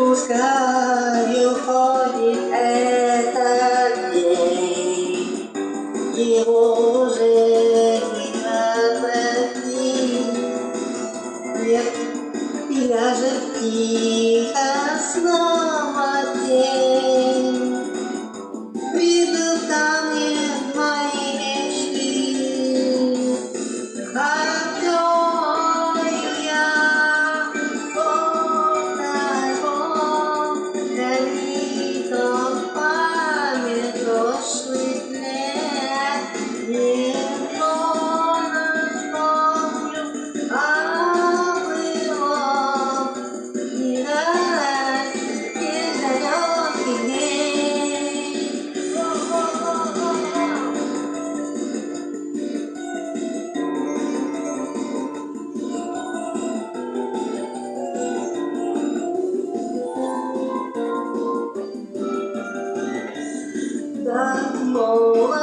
Пускаю ходит этот день, Его уже не обойти. Нет, я же тихо low